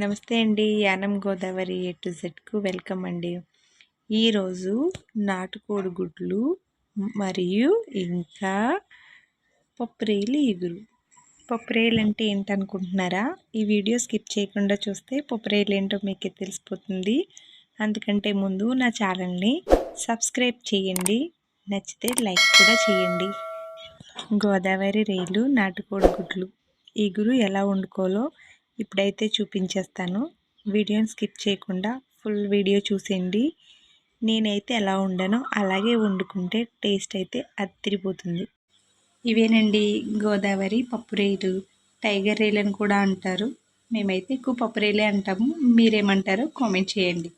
నమస్తే అండి. Yanam Godavari A to జెడ్కు వెల్కమ్ అండి. ఈరోజు నాటుకోడి గుడ్లు మరియు ఇంకా పప్పురేలు ఇగురు పప్పురేలు అంటే ఏంటనుకుంటున్నారా? ఈ వీడియో స్కిప్ చేయకుండా చూస్తే పప్పురేలు ఏంటో మీకే తెలిసిపోతుంది. అందుకంటే ముందు నా ఛానల్ని సబ్స్క్రైబ్ చేయండి. నచ్చితే లైక్ కూడా చేయండి. గోదావరి రేలు నాటుకోడి గుడ్లు ఇగురు ఎలా వండుకోవాలో ఇప్పుడైతే చూపించేస్తాను. వీడియోని స్కిప్ చేయకుండా ఫుల్ వీడియో చూసేయండి. నేనైతే ఎలా ఉండనో అలాగే వండుకుంటే టేస్ట్ అయితే అత్తిరిపోతుంది ఇవేనండి గోదావరి పప్పు రేలు టైగర్ రేలు అని కూడా అంటారు. మేమైతే ఎక్కువ పప్పు రేలే అంటాము. మీరేమంటారో కామెంట్ చేయండి.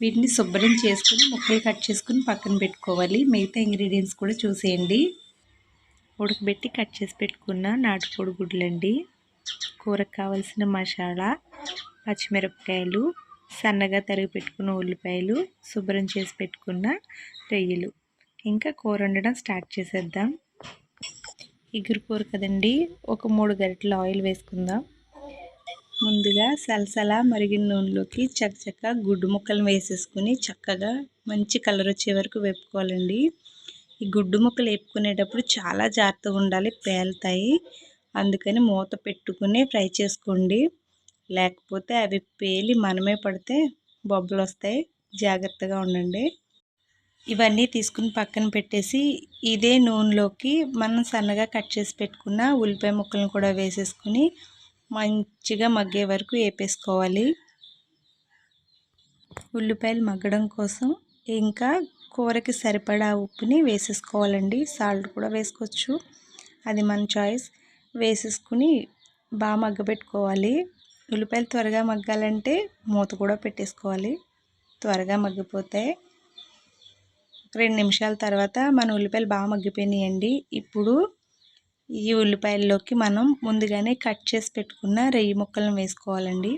వీటిని శుభ్రం చేసుకుని ముక్కలు కట్ చేసుకుని పక్కన పెట్టుకోవాలి. మిగతా ఇంగ్రీడియంట్స్ కూడా చూసేయండి. ఉడకబెట్టి కట్ చేసి పెట్టుకున్న నాటుకోడి గుడ్లండి. కూరకు కావలసిన మసాలా పచ్చిమిరపకాయలు సన్నగా తరిగి పెట్టుకున్న ఉల్లిపాయలు శుభ్రం చేసి పెట్టుకున్న రొయ్యలు. ఇంకా కూర వండడం స్టార్ట్ చేసేద్దాం. ఇగురు కూర కదండి ఒక మూడు గరిటెల ఆయిల్ వేసుకుందాం. ముందుగా సలసల మరిగిన నూనెలోకి చక్కచక్క గుడ్డు ముక్కలు వేసేసుకుని చక్కగా మంచి కలర్ వచ్చే వరకు వేపుకోవాలండి. ఈ గుడ్డు ముక్కలు వేపుకునేటప్పుడు చాలా జాగ్రత్తగా ఉండాలి పేలుతాయి. అందుకని మూత పెట్టుకుని ఫ్రై చేసుకోండి. లేకపోతే అవి పేలి మనమే పడితే బొబ్బలు వస్తాయి. జాగ్రత్తగా ఉండండి. ఇవన్నీ తీసుకుని పక్కన పెట్టేసి ఇదే నూనెలోకి మనం సన్నగా కట్ చేసి పెట్టుకున్న ఉల్లిపాయ ముక్కలను కూడా వేసేసుకుని మంచిగా మగ్గే వరకు వేపేసుకోవాలి ఉల్లిపాయలు మగ్గడం కోసం ఇంకా కూరకి సరిపడా ఉప్పుని వేసేసుకోవాలండి. సాల్ట్ కూడా వేసుకోవచ్చు. అది మన చాయిస్. వేసేసుకుని బాగా మగ్గబెట్టుకోవాలి. ఉల్లిపాయలు త్వరగా మగ్గాలంటే మూత కూడా పెట్టేసుకోవాలి. త్వరగా మగ్గిపోతే రెండు నిమిషాల తర్వాత మన ఉల్లిపాయలు బాగా మగ్గిపోయినాయండి. ఇప్పుడు ఈ ఉల్లిపాయల్లోకి మనం ముందుగానే కట్ చేసి పెట్టుకున్న రెయ్యి ముక్కలను వేసుకోవాలండి.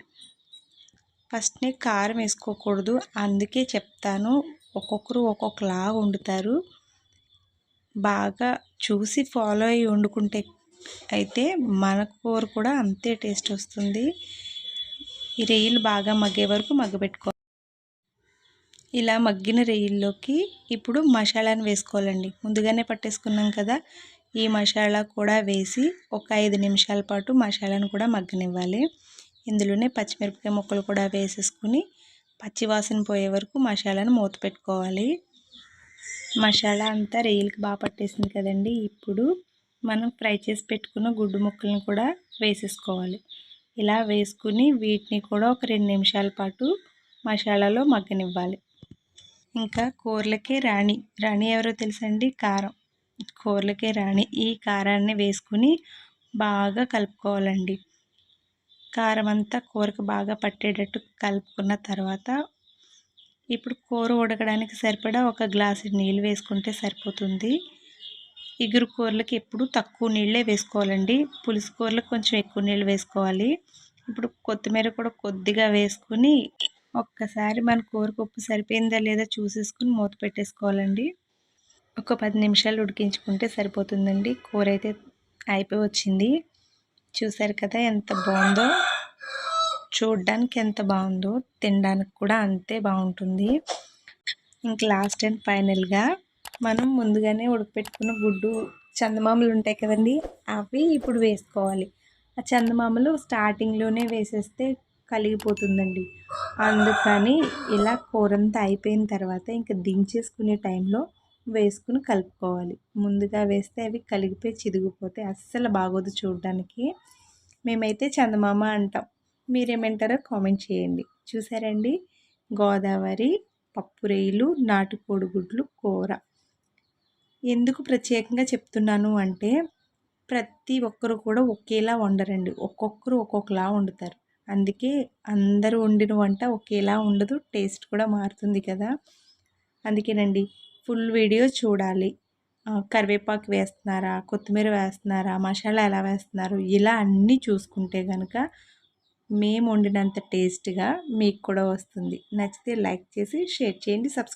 ఫస్ట్నే కారం వేసుకోకూడదు. అందుకే చెప్తాను ఒక్కొక్కరు ఒక్కొక్కలా వండుతారు. బాగా చూసి ఫాలో అయ్యి వండుకుంటే అయితే మన కూర కూడా అంతే టేస్ట్ వస్తుంది. ఈ రొయ్యలు బాగా మగ్గే వరకు మగ్గబెట్టుకోవాలి ఇలా మగ్గిన రెయ్యిల్లోకి ఇప్పుడు మసాలాను వేసుకోవాలండి. ముందుగానే పట్టేసుకున్నాం కదా ఈ మసాలా కూడా వేసి ఒక ఐదు నిమిషాల పాటు మసాలాను కూడా మగ్గనివ్వాలి. ఇందులోనే పచ్చిమిరపకాయ ముక్కలు కూడా వేసేసుకుని పచ్చివాసన పోయే వరకు మసాలాను మూత పెట్టుకోవాలి. మసాలా అంతా రొయ్యలకి బాగా పట్టేసింది కదండి. ఇప్పుడు మనం ఫ్రై చేసి పెట్టుకున్న గుడ్డు ముక్కలను కూడా వేసేసుకోవాలి. ఇలా వేసుకుని వీటిని కూడా ఒక రెండు నిమిషాల పాటు మసాలాలో మగ్గనివ్వాలి. ఇంకా కూరలకే రాణి. రాణి ఎవరో తెలుసండి? కారం. కూరలకే రాణి. ఈ కారాన్ని వేసుకుని బాగా కలుపుకోవాలండి. కారం అంతా కూరకు బాగా పట్టేటట్టు కలుపుకున్న తర్వాత ఇప్పుడు కూర ఉడకడానికి సరిపడా ఒక గ్లాసు నీళ్ళు వేసుకుంటే సరిపోతుంది. ఇగురు కూరలకి ఎప్పుడు తక్కువ నీళ్ళే వేసుకోవాలండి. పులుసు కూరలకు కొంచెం ఎక్కువ నీళ్ళు వేసుకోవాలి. ఇప్పుడు కొత్తిమీర కూడా కొద్దిగా వేసుకుని ఒక్కసారి మన కూరకు ఉప్పు సరిపోయిందా లేదా చూసేసుకుని మూత పెట్టేసుకోవాలండి. ఒక పది నిమిషాలు ఉడికించుకుంటే సరిపోతుందండి. కూర అయితే అయిపోయి వచ్చింది. చూసారు కదా ఎంత బాగుందో. చూడ్డానికి ఎంత బాగుందో తినడానికి కూడా అంతే బాగుంటుంది. ఇంక లాస్ట్ అండ్ ఫైనల్గా మనం ముందుగానే ఉడకపెట్టుకున్న గుడ్డు చందమామలు ఉంటాయి కదండి అవి ఇప్పుడు వేసుకోవాలి. ఆ చందమామలు స్టార్టింగ్లోనే వేసేస్తే కలిగిపోతుందండి అందుకని ఇలా కూరంతా అయిపోయిన తర్వాత ఇంకా దించేసుకునే టైంలో వేసుకుని కలుపుకోవాలి. ముందుగా వేస్తే అవి కలిగిపోయి చిదిగిపోతే అస్సలు బాగోదు చూడడానికి. మేమైతే చందమామ అంటాం. మీరేమంటారో కామెంట్ చేయండి. చూసారండి? గోదావరి పప్పు రొయ్యలు నాటుకోడి గుడ్లు కూర. ఎందుకు ప్రత్యేకంగా చెప్తున్నాను అంటే ప్రతి ఒక్కరు కూడా ఒకేలా వండరండి. ఒక్కొక్కరు ఒక్కొక్కలా వండుతారు. అందుకే అందరూ వండిన వంట ఒకేలా ఉండదు టేస్ట్ కూడా మారుతుంది కదా. అందుకేనండి ఫుల్ వీడియో చూడాలి. కరివేపాకు వేస్తున్నారా కొత్తిమీర వేస్తున్నారా మసాలా ఎలా వేస్తున్నారు ఇలా అన్నీ చూసుకుంటే కనుక మేము వండినంత టేస్ట్గా మీకు కూడా వస్తుంది. నచ్చితే లైక్ చేసి షేర్ చేయండి సబ్స్క్రైబ్